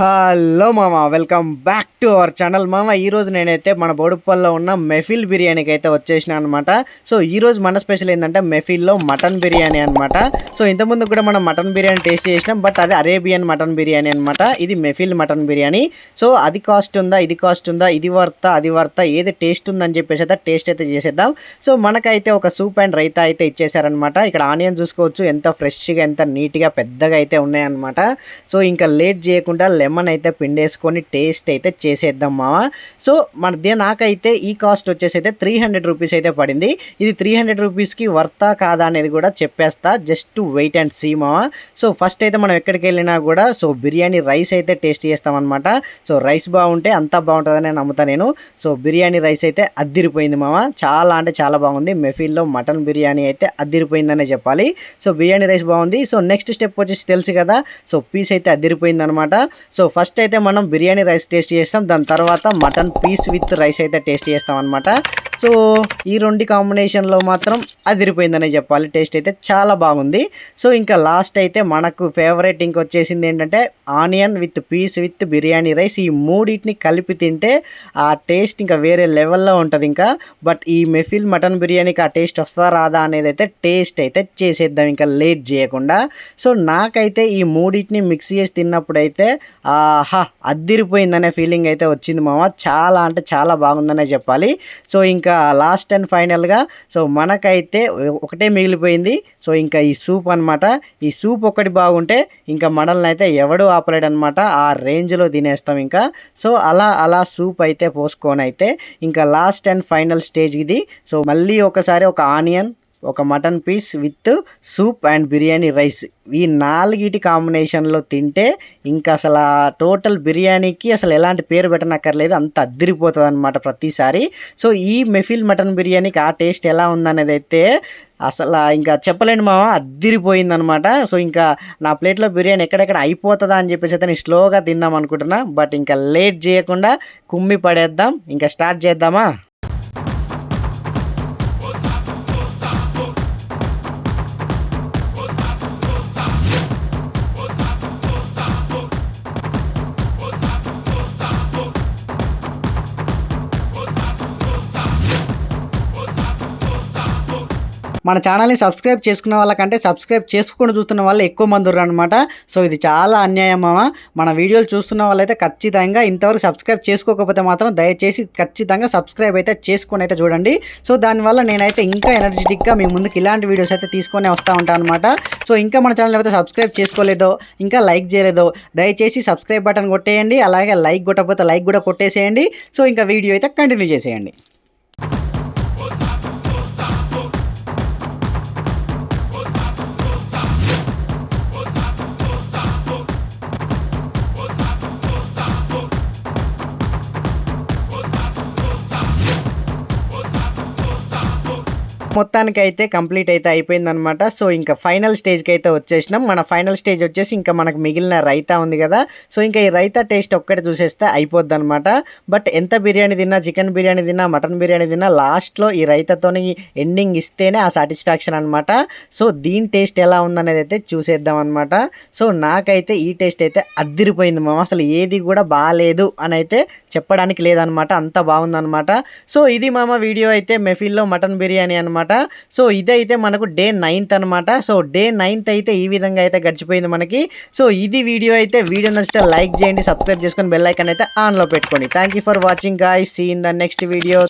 Hello మామ welcome back to our channel. మామ ఈరోజు నేనైతే మన బోడుప్పల్లో ఉన్న మెఫిల్ బిర్యానీకి అయితే వచ్చేసిన అనమాట సో ఈరోజు మన స్పెషల్ ఏంటంటే మెఫిల్లో మటన్ బిర్యానీ అనమాట సో ఇంతకుముందు కూడా మనం మటన్ బిర్యానీ టేస్ట్ చేసినాం బట్ అది అరేబియన్ మటన్ బిర్యానీ అనమాట ఇది మెఫిల్ మటన్ బిర్యానీ. సో అది కాస్ట్ ఉందా ఇది కాస్ట్ ఉందా ఇది వర్త అది వర్త ఏది టేస్ట్ ఉందని చెప్పేసి అయితే టేస్ట్ అయితే చేసేద్దాం. సో మనకైతే ఒక సూప్ అండ్ రైతా అయితే ఇచ్చేసారనమాట ఇక్కడ ఆనియన్ చూసుకోవచ్చు ఎంత ఫ్రెష్గా ఎంత నీట్గా పెద్దగా అయితే ఉన్నాయన్నమాట. సో ఇంకా లేట్ చేయకుండా లెమన్ అయితే పిండేసుకొని టేస్ట్ అయితే చేసేద్దాం మామ సో మన దే నాకైతే ఈ కాస్ట్ వచ్చేసి అయితే త్రీ హండ్రెడ్ రూపీస్ అయితే పడింది. ఇది త్రీ హండ్రెడ్ రూపీస్కి వర్తా కాదా అనేది కూడా చెప్పేస్తా. జస్ట్ వెయిట్ అండ్ సీ మామ సో ఫస్ట్ అయితే మనం ఎక్కడికి వెళ్ళినా కూడా సో బిర్యానీ రైస్ అయితే టేస్ట్ చేస్తామన్నమాట. సో రైస్ బాగుంటే అంతా బాగుంటుందని నమ్ముతా నేను. సో బిర్యానీ రైస్ అయితే అద్దిరిపోయింది మామ చాలా అంటే చాలా బాగుంది. మెఫిల్లో మటన్ బిర్యానీ అయితే అద్దిరిపోయిందనే చెప్పాలి. సో బిర్యానీ రైస్ బాగుంది. సో నెక్స్ట్ స్టెప్ వచ్చేసి తెలుసు కదా. సో పీస్ అయితే అద్దిరిపోయింది అనమాట సో ఫస్ట్ అయితే మనం బిర్యానీ రైస్ టేస్ట్ చేస్తాం. దాని తర్వాత మటన్ పీస్ విత్ రైస్ అయితే టేస్ట్ చేస్తాం అనమాట సో ఈ రెండు కాంబినేషన్లో మాత్రం అదిరిపోయిందనే చెప్పాలి. టేస్ట్ అయితే చాలా బాగుంది. సో ఇంకా లాస్ట్ అయితే మనకు ఫేవరెట్ ఇంకొచ్చేసింది ఏంటంటే onion with piece with biryani rice ఈ మూడింటిని కలిపి తింటే ఆ టేస్ట్ ఇంకా వేరే లెవెల్లో ఉంటుంది ఇంకా. బట్ ఈ మెఫిల్ మటన్ బిర్యానీకి ఆ టేస్ట్ వస్తుందా రాదా అనేది అయితే టేస్ట్ అయితే చేసేద్దాం ఇంకా లేట్ చేయకుండా. సో నాకైతే ఈ మూడింటిని మిక్స్ చేసి తిన్నప్పుడు అయితే ఆహా అద్దిరిపోయిందనే ఫీలింగ్ అయితే వచ్చింది మామ. చాలా అంటే చాలా బాగుందనే చెప్పాలి. సో ఇంకా ఇంకా లాస్ట్ అండ్ ఫైనల్గా సో మనకైతే ఒకటే మిగిలిపోయింది. సో ఇంకా ఈ సూప్ అనమాట ఈ సూప్ ఒకటి బాగుంటే ఇంకా మనల్ని అయితే ఎవడు ఆపలేడు అనమాట ఆ రేంజ్లో తినేస్తాం ఇంకా. సో అలా అలా సూప్ అయితే పోసుకొని అయితే ఇంకా లాస్ట్ అండ్ ఫైనల్ స్టేజ్ ఇది. సో మళ్ళీ ఒకసారి ఒక ఆనియన్ ఒక mutton piece with soup and biryani rice. ఈ నాలుగిటి కాంబినేషన్లో తింటే ఇంకా అసలు ఆ టోటల్ బిర్యానీకి అసలు ఎలాంటి పేరు పెట్టనక్కర్లేదు అంత అద్దరిపోతుంది అనమాట ప్రతిసారి. సో ఈ మెఫిల్ మటన్ బిర్యానీకి ఆ టేస్ట్ ఎలా ఉందనేది అయితే అసలు ఇంకా చెప్పలేను మామ అద్దిరిపోయింది అనమాట సో ఇంకా నా ప్లేట్లో బిర్యానీ ఎక్కడెక్కడ అయిపోతుందా అని చెప్పేసి అయితే నేను స్లోగా తిందాం అనుకుంటున్నా. బట్ ఇంకా లేట్ చేయకుండా కుమ్మి పడేద్దాం. ఇంకా స్టార్ట్ చేద్దామా? మన ఛానల్ని సబ్స్క్రైబ్ చేసుకున్న వాళ్ళకంటే సబ్స్క్రైబ్ చేసుకుని చూస్తున్న వాళ్ళు ఎక్కువ మంది ఉన్నారు అనమాట సో ఇది చాలా అన్యాయం మామ. మన వీడియోలు చూస్తున్న వాళ్ళైతే ఖచ్చితంగా ఇంతవరకు సబ్స్క్రైబ్ చేసుకోకపోతే మాత్రం దయచేసి ఖచ్చితంగా సబ్స్క్రైబ్ అయితే చేసుకొని అయితే చూడండి. సో దానివల్ల నేనైతే ఇంకా ఎనర్జెటిక్గా మీ ముందుకు ఇలాంటి వీడియోస్ అయితే తీసుకొని వస్తూ ఉంటాను అనమాట సో ఇంకా మన ఛానల్ అయితే సబ్స్క్రైబ్ చేసుకోలేదో ఇంకా లైక్ చేయలేదో దయచేసి సబ్స్క్రైబ్ బటన్ కొట్టేయండి. అలాగే లైక్ కొట్టకపోతే లైక్ కూడా కొట్టేసేయండి. సో ఇంకా వీడియో అయితే కంటిన్యూ చేసేయండి. మొత్తానికి అయితే కంప్లీట్ అయితే అయిపోయిందనమాట సో ఇంకా ఫైనల్ స్టేజ్కి అయితే వచ్చేసినాం. మన ఫైనల్ స్టేజ్ వచ్చేసి ఇంకా మనకు మిగిలిన రైతా ఉంది కదా. సో ఇంకా ఈ రైతా టేస్ట్ ఒక్కటి చూసేస్తే అయిపోద్ది అనమాట బట్ ఎంత బిర్యానీ తిన్నా చికెన్ బిర్యానీ తిన్నా మటన్ బిర్యానీ తిన్నా లాస్ట్లో ఈ రైతాతోని ఎండింగ్ ఇస్తేనే ఆ సాటిస్ఫాక్షన్ అనమాట సో దీని టేస్ట్ ఎలా ఉందనేది అయితే చూసేద్దాం అనమాట సో నాకైతే ఈ టేస్ట్ అయితే అద్దిరిపోయింది మామ. అసలు ఏది కూడా బాగాలేదు అని అయితే చెప్పడానికి లేదనమాట అంత బాగుందనమాట సో ఇది మామ వీడియో అయితే మెఫిల్లో మటన్ బిర్యానీ అనమాట సో ఇదైతే మనకు డే నైన్త్ అనమాట సో డే నైన్త్ అయితే ఈ విధంగా అయితే గడిచిపోయింది మనకి. సో ఇది వీడియో అయితే వీడియో నచ్చితే లైక్ చేయండి సబ్స్క్రైబ్ చేసుకొని బెల్ ఐకాన్ అయితే ఆన్లో పెట్టుకోండి. Thank you for watching guys see in the next video